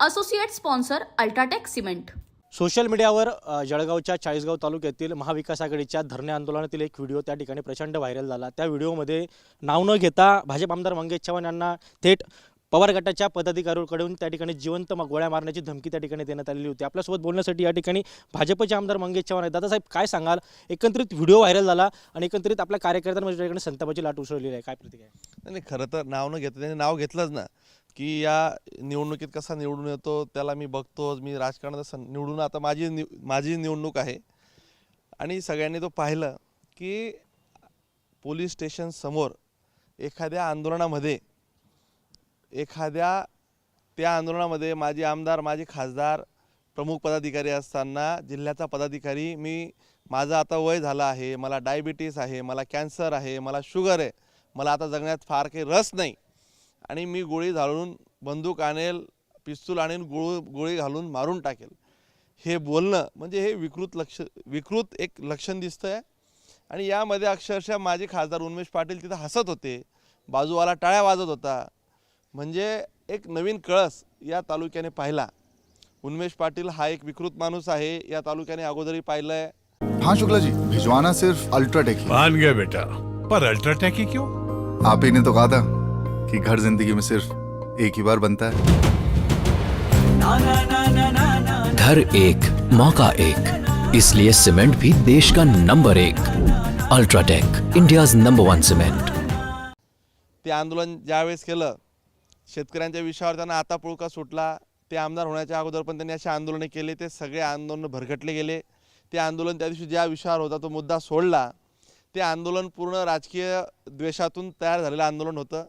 Associate sponsor UltraTech cement. Social मीडियावर जळगावच्या चाळीसगाव तालुक्यातील महाविकास आघाडीच्या धरणे आंदोलनातील एक व्हिडिओ त्या ठिकाणी प्रचंड व्हायरल झाला. त्या व्हिडिओमध्ये नाव न घेता भाजप आमदार मंगेश चव्हाण यांना थेट पवार गटाच्या पदाधिकाऱ्यांकडून त्या ठिकाणी जिवंत म- गोळ्या मारण्याची धमकी त्या ठिकाणी देण्यात आलेली होती. आपल्यासोबत बोलण्यासाठी या ठिकाणी भाजपचे आमदार मंगेश चव्हाण आहेत. दादासाहेब काय सांगाल? एकंदरीत व्हिडिओ व्हायरल झाला आणि एकंदरीत आपल्या कार्यकर्त्यांमध्ये त्या ठिकाणी संतापाची लाट उसळलेली आहे. काय प्रतिक्रिया आहे? नाही नाही, खरं तर नाव न घेतं त्यांनी नाव घेतलंच ना. की या निवडणुकीत कसा निवडून येतो त्याला मी बघतो मी राजकारणात असं निवडून आता माझी निव माझी निवडणूक आहे. आणि सगळ्यांनी तो पाहिलं की पोलीस स्टेशन समोर एखाद्या आंदोलनामध्ये एखाद्या त्या आंदोलनामध्ये माझे आमदार माझे खासदार प्रमुख पदाधिकारी असताना जिल्ह्याचा पदाधिकारी मी माझं आता वय झालं आहे मला डायबिटीस आहे मला कॅन्सर आहे मला शुगर आहे मला आता जगण्यात फार काही रस नाही. आणि मी गोळी घालून बंदूक आणेल पिस्तूल आणेल गोळ गोळी घालून मारून टाकेल. हे बोलणं म्हणजे हे विकृत लक्ष विकृत एक लक्षण दिसतं आहे आणि यामध्ये अक्षरशः माझे खासदार उन्मेष पाटील तिथं हसत होते. बाजूवाला टाळ्या वाजत होता. म्हणजे एक नवीन कळस या तालुक्याने पाहिला. उन्मेष पाटील हा एक विकृत माणूस आहे या तालुक्याने अगोदरही पाहिलं आहे हाँ शुक्ला जी भिजवाना सिर्फ अल्ट्राटेक मान गया बेटा. पर अल्ट्राटेक ही क्यों? आप ही ने तो कहा था। कि घर जिंदगी में सिर्फ एक ही बार बनता है। घर एक मौका एक। इसलिए सीमेंट भी देश का नंबर एक। UltraTech India's number one cement. ते आंदोलन ज्यावेळेस केलं शेतकऱ्यांच्या विषयावर त्यांना आता पुळका सुटला. ते आमदार होण्याच्या अगोदर पण त्यांनी असे आंदोलने केले. ते सगळे आंदोलन भरकटले गेले. ते आंदोलन त्या दिवशी ज्या विषयावर होता तो मुद्दा सोडला ते आंदोलन पूर्ण राजकीय द्वेषातून तयार झालेलं आंदोलन होतं.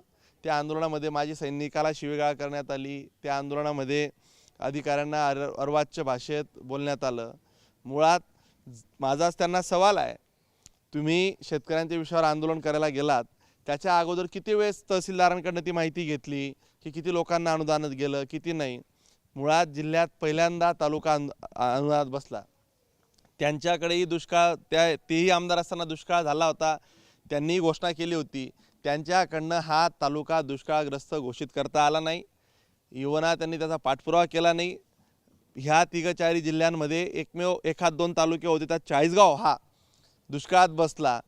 त्या आंदोलनामध्ये माझी सैनिकाला शिवेगाळ करण्यात आली. त्या आंदोलनामध्ये अधिकाऱ्यांना अर अर्वाच्य भाषेत बोलण्यात आलं. मुळात माझाच त्यांना सवाल आहे. तुम्ही शेतकऱ्यांच्या विषयावर आंदोलन करायला गेलात. त्याच्या अगोदर किती वेळेस तहसीलदारांकडनं ती माहिती घेतली? की किती लोकांना अनुदानात गेलं? किती नाही? मुळात जिल्ह्यात पहिल्यांदा तालुका अनु अनुदानात बसला. त्यांच्याकडेही दुष्काळ त्या तेही आमदार असताना दुष्काळ झाला होता. त्यांनीही घोषणा केली होती. त्यांच्याकडनं हा तालुका दुष्काळग्रस्त घोषित करता आला नाही. युवना त्यांनी त्याचा पाठपुरावा केला नाही. ह्या तिघ चारी जिल्ह्यांमध्ये एकमेव एखाद दोन तालुके होते. त्यात चाळीसगाव हा दुष्काळात बसला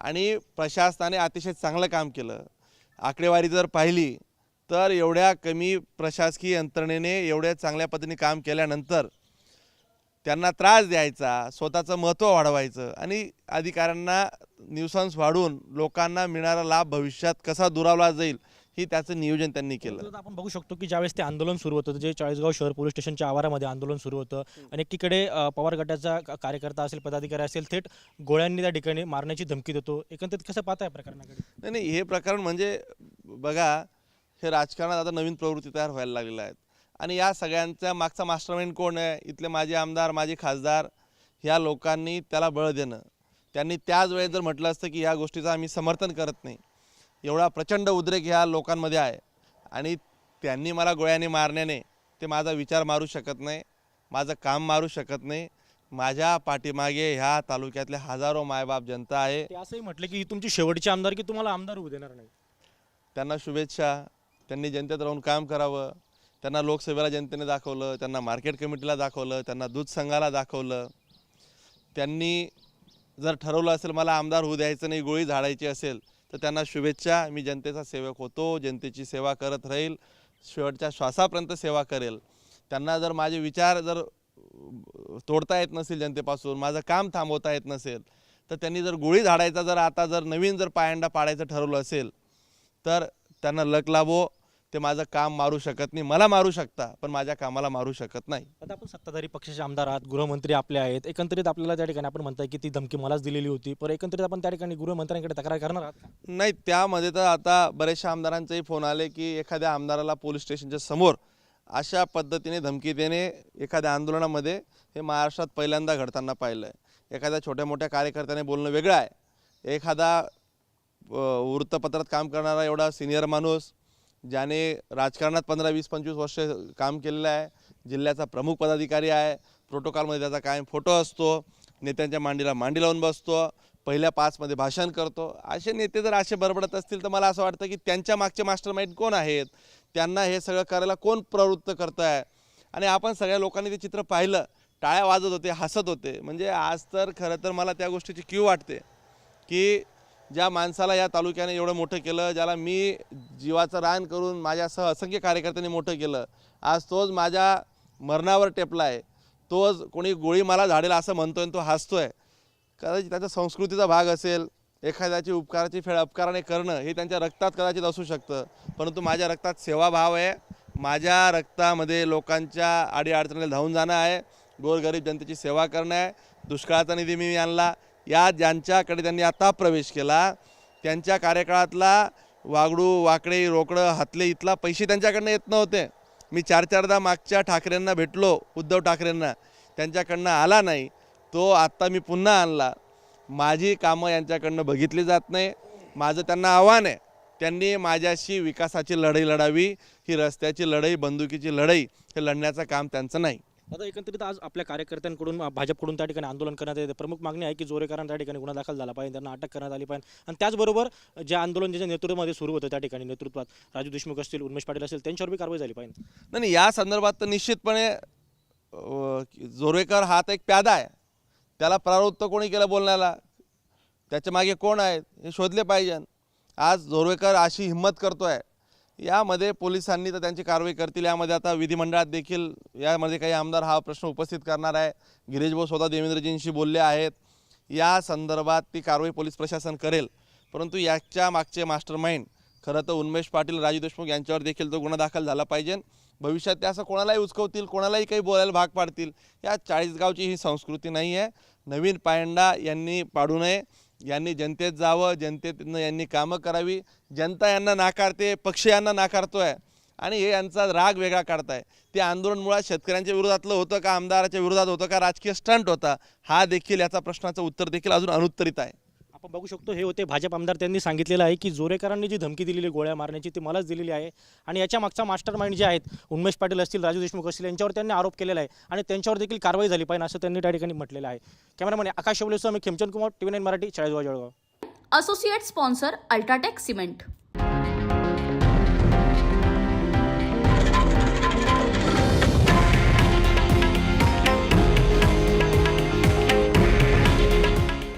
आणि प्रशासनाने अतिशय चांगलं काम केलं. आकडेवारी जर पाहिली तर एवढ्या कमी प्रशासकीय यंत्रणेने एवढ्या चांगल्या पद्धतीने काम केल्यानंतर त्यांना त्रास द्यायचा स्वतःचं महत्त्व वाढवायचं आणि अधिकाऱ्यांना न्यूसन्स वाढवून लोकांना मिळणारा लाभ भविष्यात कसा दुरावला जाईल ही त्याचं नियोजन त्यांनी केलं. आपण बघू शकतो की ज्यावेळेस ते आंदोलन सुरू होतं जे चाळीसगाव शहर पोलीस स्टेशनच्या आवारामध्ये आंदोलन सुरू होतं आणि एकीकडे पवार गटाचा कार्यकर्ता असेल पदाधिकारी असेल थेट गोळ्यांनी त्या ठिकाणी मारण्याची धमकी देतो. एकंदरीत कसं पाहताय प्रकरणाकडे? नाही नाही हे प्रकरण म्हणजे बघा हे राजकारणात आता नवीन प्रवृत्ती तयार व्हायला लागलेल्या आहेत. आणि या सगळ्यांचा मागचा मास्टरमाइंड कोण आहे? इथले माझे आमदार माझे खासदार ह्या लोकांनी त्याला बळ देणं. त्यांनी त्याच वेळेस जर म्हटलं असतं की ह्या गोष्टीचं आम्ही समर्थन करत नाही. एवढा प्रचंड उद्रेक ह्या लोकांमध्ये आहे. आणि त्यांनी मला गोळ्याने मारण्याने ते माझा विचार मारू शकत नाही माझं काम मारू शकत नाही. माझ्या पाठीमागे ह्या तालुक्यातले हजारो मायबाप जनता आहे. ते असंही म्हटलं की ही तुमची शेवटची आमदार की तुम्हाला आमदार होऊ देणार नाही? त्यांना शुभेच्छा. त्यांनी जनतेत राहून काम करावं. त्यांना लोकसेवेला जनतेने दाखवलं त्यांना मार्केट कमिटीला दाखवलं त्यांना दूध संघाला दाखवलं. त्यांनी जर ठरवलं असेल मला आमदार होऊ द्यायचं नाही गोळी झाडायची असेल तर त्यांना शुभेच्छा. मी जनतेचा सेवक होतो जनतेची सेवा करत राहील शेवटच्या श्वासापर्यंत सेवा करेल. त्यांना जर माझे विचार जर तोडता येत नसेल जनतेपासून माझं काम थांबवता येत नसेल तर त्यांनी जर गोळी झाडायचा जर आता जर नवीन जर पायंडा पाडायचं ठरवलं असेल तर त्यांना लक लाभो. ते माझं काम मारू शकत नाही. मला मारू शकता पण माझ्या कामाला मारू शकत नाही. आता आपण सत्ताधारी पक्षाचे आमदार आहात गृहमंत्री आपले आहेत. एकंदरीत आपल्याला त्या ठिकाणी आपण म्हणताय की ती धमकी मलाच दिलेली होती. पण एकंदरीत आपण त्या ठिकाणी गृहमंत्र्यांकडे तक्रार करणार आहात का? नाही त्यामध्ये तर आता बरेचशा आमदारांचेही फोन आले की एखाद्या आमदाराला पोलीस स्टेशनच्या समोर अशा पद्धतीने धमकी देणे एखाद्या आंदोलनामध्ये हे महाराष्ट्रात पहिल्यांदा घडताना पाहिलं आहे एखाद्या छोट्या मोठ्या कार्यकर्त्याने बोलणं वेगळं आहे. एखादा अ, वृत्तपत्रात काम करणारा एवढा सिनियर माणूस ज्याने राजकारणात पंधरा वीस पंचवीस वर्ष काम केलेलं आहे जिल्ह्याचा प्रमुख पदाधिकारी आहे प्रोटोकॉलमध्ये त्याचा कायम फोटो असतो नेत्यांच्या मांडीला मांडी लावून बसतो पहिल्या पाचमध्ये भाषण करतो. असे नेते जर असे बरबडत असतील तर मला असं वाटतं की त्यांच्या मागचे मास्टर माइंड कोण आहेत? त्यांना हे सगळं करायला कोण प्रवृत्त करतं आहे आणि आपण सगळ्या लोकांनी ते चित्र पाहिलं टाळ्या वाजत होते हसत होते. म्हणजे आज तर खरं तर मला त्या गोष्टीची क्यू वाटते की ज्या माणसाला या तालुक्याने एवढं मोठं केलं ज्याला मी जीवाचं रान करून माझ्यासह असंख्य कार्यकर्त्यांनी मोठं केलं आज तोच माझ्या मरणावर टेपला आहे तोच कोणी गोळी मला झाडेल असं म्हणतो आणि तो हसतो आहे कदाचित त्याच्या संस्कृतीचा भाग असेल एखाद्याची उपकाराची फेड अपकाराने करणं हे त्यांच्या रक्तात कदाचित असू शकतं परंतु माझ्या रक्तात सेवाभाव आहे. माझ्या रक्तामध्ये लोकांच्या अडीअडचणीला धावून जाणं आहे. गोरगरीब जनतेची सेवा करणं आहे. दुष्काळाचा निधी मी आणला. या ज्यांच्याकडे त्यांनी आता प्रवेश केला त्यांच्या कार्यकाळातला वागडू वाकडे रोकडं हातले इथला पैसे त्यांच्याकडनं येत नव्हते. मी चार चारदा मागच्या ठाकरेंना भेटलो उद्धव ठाकरेंना. त्यांच्याकडनं आला नाही. तो आत्ता मी पुन्हा आणला. माझी कामं यांच्याकडनं बघितली जात नाही. माझं त्यांना आव्हान आहे. त्यांनी माझ्याशी विकासाची लढाई लढावी ही रस्त्याची लढाई बंदुकीची लढाई हे लढण्याचं काम त्यांचं नाही. आता एकंदरीत आज आपल्या कार्यकर्त्यांकडून भाजपकडून त्या ठिकाणी आंदोलन करण्यात येते. प्रमुख मागणी आहे की जोरेकरांना त्या ठिकाणी गुन्हा दाखल झाला पाहिजे त्यांना अटक करण्यात आली पाहिजे. आणि त्याचबरोबर जे आंदोलन ज्याच्या नेतृत्वामध्ये सुरू होतं त्या ठिकाणी नेतृत्वात राजू देशमुख असतील उन्मेश पाटील असेल त्यांच्यावर बी कारवाई झाली पाहिजे. नाही या संदर्भात तर निश्चितपणे जोरेकर हा तर एक प्यादा आहे. त्याला प्रवृत्त कोणी केलं बोलण्याला? त्याच्यामागे कोण आहेत हे शोधले पाहिजे. आज जोरवेकर अशी हिंमत करतोय. यामध्ये पोलिसांनी तर त्यांची कारवाई करतील. यामध्ये आता विधिमंडळात देखील यामध्ये काही आमदार हा प्रश्न उपस्थित करणार आहे. गिरीश भाऊ स्वतः देवेंद्रजींशी बोलले आहेत. या संदर्भात ती कारवाई पोलीस प्रशासन करेल. परंतु याच्या मागचे मास्टर माइंड खरं तर उन्मेश पाटील राजू देशमुख यांच्यावर देखील तो गुन्हा दाखल झाला पाहिजे. भविष्यात ते असं कोणालाही उचकवतील कोणालाही काही बोलायला भाग पाडतील या चाळीसगावची ही संस्कृती नाही आहे नवीन पायंडा यांनी पाडू नये. यांनी जनतेत जावं जनतेतनं यांनी कामं करावी. जनता यांना नाकारते पक्ष यांना नाकारतोय. आणि हे यांचा राग वेगळा काढताय. ते आंदोलन मुळात शेतकऱ्यांच्या विरोधातलं होतं का आमदाराच्या विरोधात होतं का राजकीय स्टंट होता हा देखील याचा प्रश्नाचं उत्तर देखील अजून अनुत्तरित आहे. आपण बघू शकतो हे होते भाजप आमदार त्यांनी सांगितलेलं आहे की जोरेकरांनी जी धमकी दिलेली गोळ्या मारण्याची ती मलाच दिलेली आहे. आणि याच्या मागचा मास्टर माइंड जे आहेत उन्मेश पाटील असतील राजू देशमुख असतील यांच्यावर त्यांनी आरोप केलेला आहे आणि त्यांच्यावर देखील कारवाई झाली पाहिजे असं त्यांनी त्या ठिकाणी म्हटलेलं आहे. कॅमेरामॅन आकाश शोभलेसह मी Khemchand Kumar T V nine Marathi Chalisgaon Jalgaon. Associate sponsor UltraTech cement